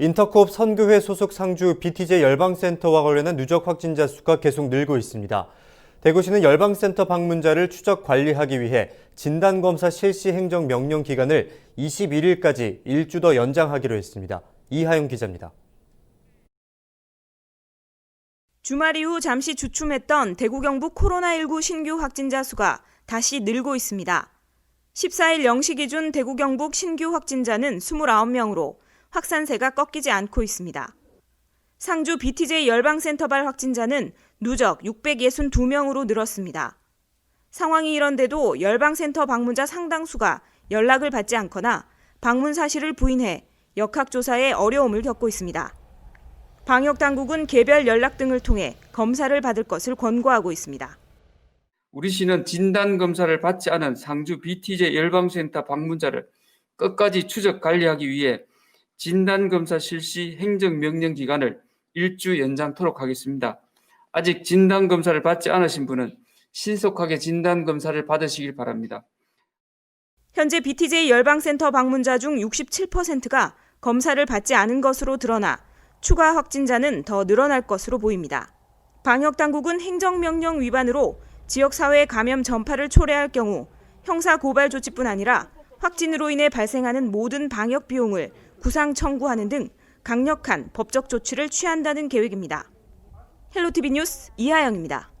인터콥 선교회 소속 상주 BTJ 열방센터와 관련한 누적 확진자 수가 계속 늘고 있습니다. 대구시는 열방센터 방문자를 추적 관리하기 위해 진단검사 실시 행정 명령 기간을 21일까지 일주 더 연장하기로 했습니다. 이하영 기자입니다. 주말 이후 잠시 주춤했던 대구 경북 코로나19 신규 확진자 수가 다시 늘고 있습니다. 14일 0시 기준 대구 경북 신규 확진자는 29명으로 확산세가 꺾이지 않고 있습니다. 상주 BTJ 열방센터발 확진자는 누적 662명으로 늘었습니다. 상황이 이런데도 열방센터 방문자 상당수가 연락을 받지 않거나 방문 사실을 부인해 역학조사에 어려움을 겪고 있습니다. 방역 당국은 개별 연락 등을 통해 검사를 받을 것을 권고하고 있습니다. 우리 시는 진단 검사를 받지 않은 상주 BTJ 열방센터 방문자를 끝까지 추적 관리하기 위해 진단 검사 실시 행정 명령 기간을 일주 연장토록 하겠습니다. 아직 진단 검사를 받지 않으신 분은 신속하게 진단 검사를 받으시길 바랍니다. 현재 BTJ 열방센터 방문자 중 67%가 검사를 받지 않은 것으로 드러나 추가 확진자는 더 늘어날 것으로 보입니다. 방역 당국은 행정명령 위반으로 지역사회 감염 전파를 초래할 경우 형사 고발 조치뿐 아니라 확진으로 인해 발생하는 모든 방역 비용을 구상 청구하는 등 강력한 법적 조치를 취한다는 계획입니다. 헬로티비 뉴스 이하영입니다.